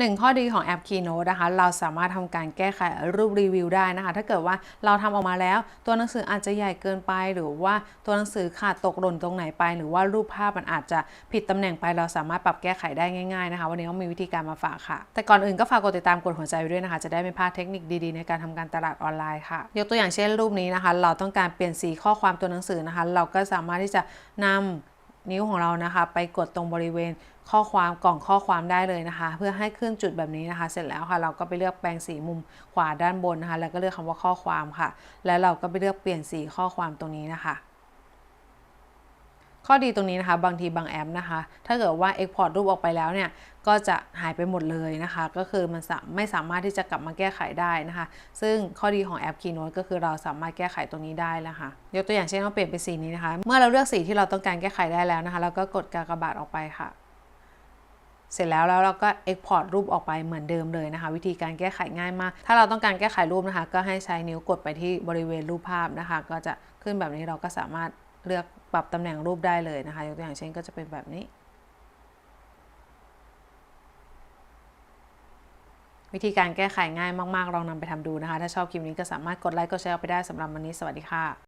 หนึ่งข้อดีของแอป Keynote นะคะ เราสามารถทำการแก้ไขรูปรีวิวได้นะคะ ถ้าเกิดว่าเราทำออกมาแล้ว ตัวหนังสืออาจจะใหญ่เกินไป หรือว่าตัวหนังสือขาดตกหล่นตรงไหนไป หรือว่ารูปภาพมันอาจจะผิดตำแหน่งไป เราสามารถปรับแก้ไขได้ง่ายๆนะคะ วันนี้ก็มีวิธีการมาฝากค่ะ แต่ก่อนอื่นก็ฝากกดติดตามกดหัวใจไว้ด้วยนะคะ จะได้ไม่พลาดเทคนิคดีๆ ในการทำการตลาดออนไลน์ค่ะ ยกตัวอย่างเช่นรูปนี้นะคะ เราต้องการเปลี่ยนสีข้อความตัวหนังสือนะคะ เราก็สามารถที่จะนำ นิ้วของเรานะคะ ไปกดตรงบริเวณข้อความกล่องข้อความได้เลยนะคะ เพื่อให้ขึ้นจุดแบบนี้นะคะ เสร็จแล้วค่ะเราก็ไปเลือกแปลงสีมุมขวาด้านบนนะคะ แล้วก็เลือกคำว่าข้อความค่ะ แล้วเราก็ไปเลือกเปลี่ยนสีข้อความตรงนี้นะคะ ข้อดีตรงนี้นะคะ บางทีบางแอปนะคะ ถ้าเกิดว่า Export รูปออกไปแล้วเนี่ย ก็จะหายไปหมดเลยนะคะ ก็คือมันไม่สามารถที่จะกลับมาแก้ไขได้นะคะ ซึ่งข้อดีของแอป Keynote ก็คือเราสามารถแก้ไขตรงนี้ได้นะคะ ยกตัวอย่างเช่นเราเปลี่ยนเป็นสีนี้นะคะ เมื่อเราเลือกสีที่เราต้องการแก้ไขได้แล้วนะคะ เราก็กดกากบาทออกไปค่ะเสร็จแล้วแล้วเราก็ Export รูปออกไปเหมือนเดิมเลยนะคะ วิธีการแก้ไขง่ายมาก ถ้าเราต้องการแก้ไขรูปนะคะ ก็ให้ใช้นิ้วกดไปที่บริเวณรูปภาพนะคะ ก็จะขึ้นแบบนี้เราก็สามารถเลือก ปรับตำแหน่งรูปได้เลยนะคะ ยกตัวอย่างเช่นก็จะเป็นแบบนี้ วิธีการแก้ไขง่ายมาก ๆ ลองนำไปทำดูนะคะ ถ้าชอบคลิปนี้ก็สามารถกดไลค์กดแชร์ไปได้สำหรับวันนี้สวัสดีค่ะ